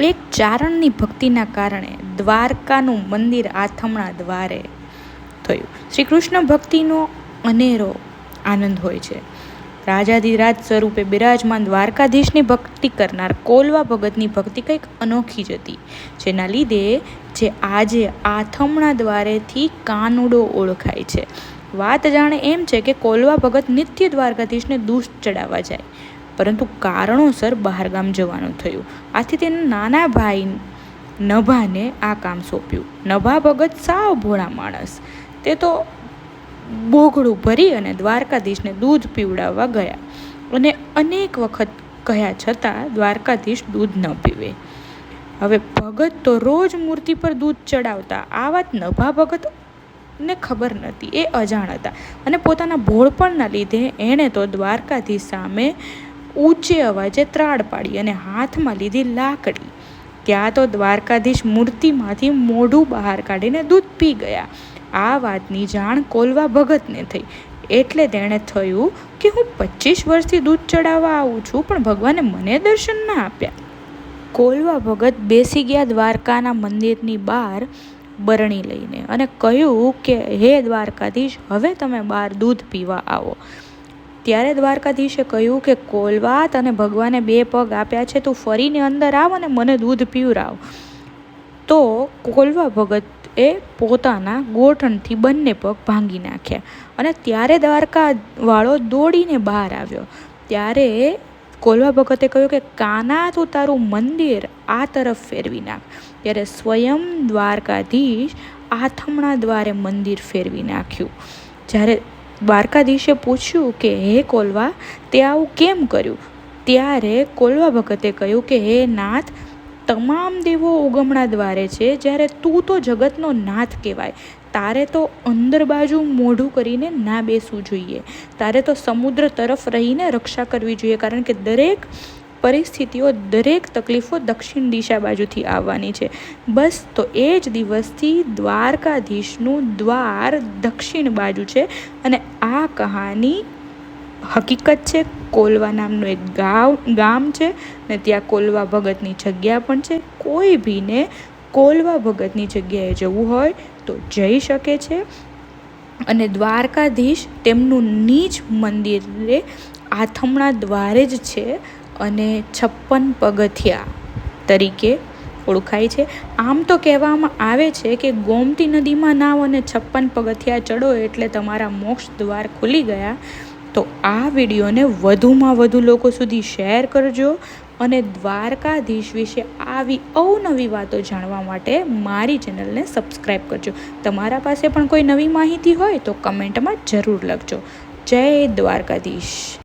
એક ચારણની ભક્તિના કારણે દ્વારકાનું મંદિર આથમણા દ્વારે થયું. શ્રી કૃષ્ણ ભક્તિનો અનેરો આનંદ હોય છે. રાજાધિરાજ સ્વરૂપે બિરાજમાન દ્વારકાધીશની ભક્તિ કરનાર કોલવા ભગતની ભક્તિ કંઈક અનોખી જ હતી, જેના લીધે જે આજે આથમણા દ્વારેથી કાનુડો ઓળખાય છે. વાત જાણે એમ છે કે કોલવા ભગત નિત્ય દ્વારકાધીશને દુષ્ટ ચડાવવા જાય. પરંતુ કારણોસર બહારગામ જવાનું થયું. આથી તેના નાના ભાઈ નભાને આ કામ સોંપ્યું. નભા ભગત સાવ ભોળા માણસ. તે તો બોઘડું ભરી અને દ્વારકાધીશને દૂધ પીવડાવવા ગયા અને અનેક વખત કહ્યા છતાં દ્વારકાધીશ દૂધ ન પીવે. હવે ભગત તો રોજ મૂર્તિ પર દૂધ ચડાવતા. આ વાત નભા ભગત ને ખબર નહોતી. એ અજાણ હતા અને પોતાના ભોળપણના લીધે એણે તો દ્વારકાધીશ સામે ઊંચે અવાજે ત્રાડ પાડી અને હાથમાં લીધી લાકડી. ત્યાં તો દ્વારકાધીશ મૂર્તિમાંથી મોઢું બહાર કાઢીને દૂધ પી ગયા. આ વાતની જાણ કોલવા ભગતને થઈ. એટલે તેણે થયું કે હું પચીસ વર્ષથી દૂધ ચડાવવા આવું છું, પણ ભગવાને મને દર્શન ના આપ્યા. કોલવા ભગત બેસી ગયા દ્વારકાના મંદિરની બહાર બરણી લઈને અને કહ્યું કે, હે દ્વારકાધીશ, હવે તમે બહાર દૂધ પીવા આવો. ત્યારે દ્વારકાધીશે કહ્યું કે કોલવા તને ભગવાને બે પગ આપ્યા છે, તું ફરીને અંદર આવ અને મને દૂધ પીવરાવ. તો કોલવા ભગત એ પોતાના ગોઠણથી બંને પગ ભાંગી નાખ્યા અને ત્યારે દ્વારકાવાળો દોડીને બહાર આવ્યો. ત્યારે કોલવા ભગતે કહ્યું કે, કાના તું તારું મંદિર આ તરફ ફેરવી નાખ. ત્યારે સ્વયં દ્વારકાધીશ આથમણા દ્વારે મંદિર ફેરવી નાખ્યું. જ્યારે દ્વારકાધીશે પૂછ્યું કે, હે કોલવા, તે આવું કેમ કર્યું? ત્યારે કોલવા ભગતે કહ્યું કે, હે નાથ, તમામ દેવો ઉગમણા દ્વારે છે, જ્યારે તું તો જગતનો નાથ કહેવાય. તારે તો અંદર બાજુ મોઢું કરીને ના બેસવું જોઈએ. તારે તો સમુદ્ર તરફ રહીને રક્ષા કરવી જોઈએ, કારણ કે દરેક પરિસ્થિતિઓ દરેક તકલીફો દક્ષિણ દિશા બાજુથી આવવાની છે. બસ તો એ જ દિવસથી દ્વારકાધીશનું દ્વાર દક્ષિણ બાજુ છે અને આ કહાની હકીકત છે. કોલવા નામનું એક ગાવ, ગામ છે ને ત્યાં કોલવા ભગતની જગ્યા પણ છે. કોઈ ભીને કોલવા ભગતની જગ્યાએ જવું હોય તો જઈ શકે છે અને દ્વારકાધીશ તેમનું નીચ મંદિરે આથમણા દ્વારે જ છે. અને છપ્પન પગથિયા તરીકે ઓળખાય છે. આમ તો કહેવામાં આવે છે કે ગોમતી નદીમાં નાવ અને છપ્પન પગથિયા ચડો એટલે તમારા મોક્ષ દ્વાર ખુલી ગયા. તો આ વિડીયોને વધુમાં વધુ લોકો સુધી શેર કરજો અને દ્વારકાધીશ વિશે આવી અવનવી વાતો જાણવા માટે મારી ચેનલને સબસ્ક્રાઈબ કરજો. તમારા પાસે પણ કોઈ નવી માહિતી હોય તો કમેન્ટમાં જરૂર લખજો. જય દ્વારકાધીશ.